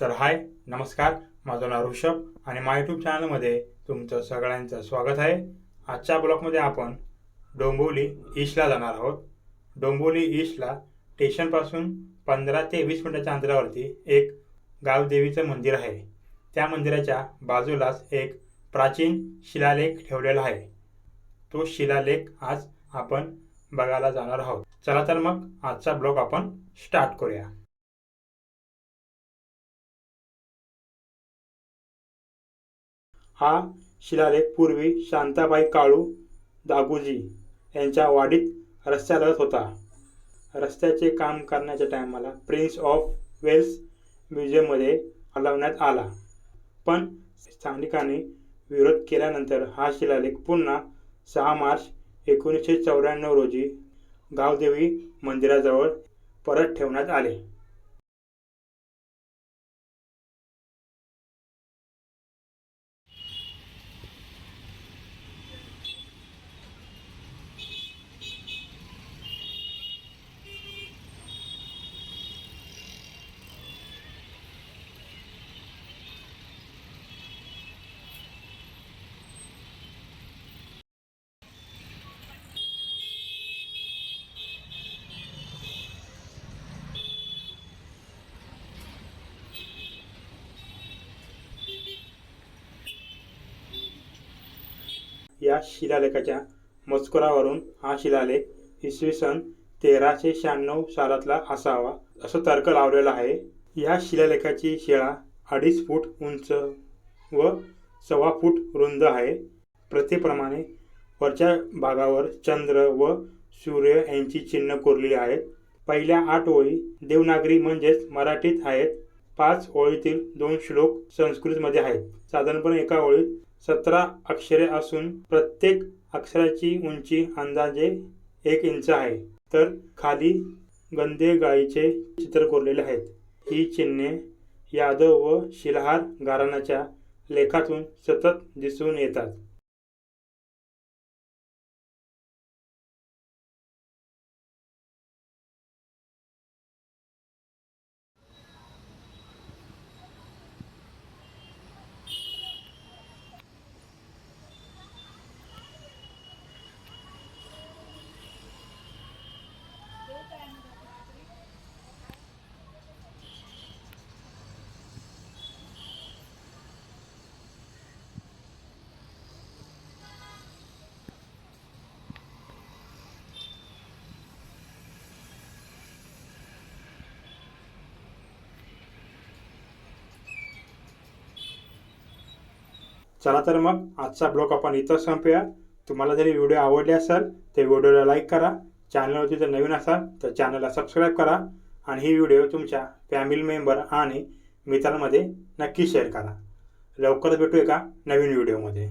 तर हाय नमस्कार. माझं नाव ऋषभ आणि माय यूट्यूब चॅनलमध्ये तुमचं सगळ्यांचं स्वागत आहे. आजच्या ब्लॉगमध्ये आपण डोंबिवली ईस्टला जाणार आहोत. डोंबिवली ईस्टला स्टेशनपासून पंधरा ते वीस मिनिटाच्या अंतरावरती एक गावदेवीचं मंदिर आहे. त्या मंदिराच्या बाजूलाच एक प्राचीन शिलालेख ठेवलेला आहे. तो शिलालेख आज आपण बघायला जाणार आहोत. चला तर मग आजचा ब्लॉग आपण स्टार्ट करूया. हा शिलालेख पूर्वी शांताबाई काळू दागोजी यांच्या वाडीत रस्त्यालगत होता. रस्त्याचे काम करण्याच्या टायमाला प्रिन्स ऑफ वेल्स म्युझियममध्ये हलवण्यात आला. पण स्थानिकांनी विरोध केल्यानंतर हा शिलालेख पुन्हा सहा मार्च एकोणीसशे चौऱ्याण्णव रोजी गावदेवी मंदिराजवळ परत ठेवण्यात आले. या शिलालेखाच्या मजकुरावरून हा शिलालेख इसवी सन तेराशे शहाण्णव सालातला असावा असं तर्क लावलेला आहे. या शिलालेखाची शिळा अडीच फूट उंच व सव्वा फूट रुंद आहे. प्रथेप्रमाणे वरच्या भागावर चंद्र व सूर्य यांची चिन्ह कोरलेली आहेत. पहिल्या आठ ओळी देवनागरी म्हणजेच मराठीत आहेत. पाच ओळीतील दोन श्लोक संस्कृतमध्ये आहेत. साधारणपणे एका ओळीत सतरा अक्षरे असून प्रत्येक अक्षराची उंची अंदाजे एक इंच आहे. तर खाली गंदे गायीचे चित्र कोरलेले आहेत. ही चिन्हे यादव व शिलहार घराण्याच्या लेखातून सतत दिसून येतात. चला तर मग आजचा ब्लॉग आपण इथं संपूया. तुम्हाला जरी व्हिडिओ आवडले असेल तर व्हिडिओला लाईक करा. चॅनलवरती जर नवीन असाल तर चॅनलला सबस्क्राईब करा आणि ही व्हिडिओ तुमच्या फॅमिली मेंबर आणि मित्रांमध्ये नक्की शेअर करा. लवकरच भेटू एका नवीन व्हिडिओमध्ये.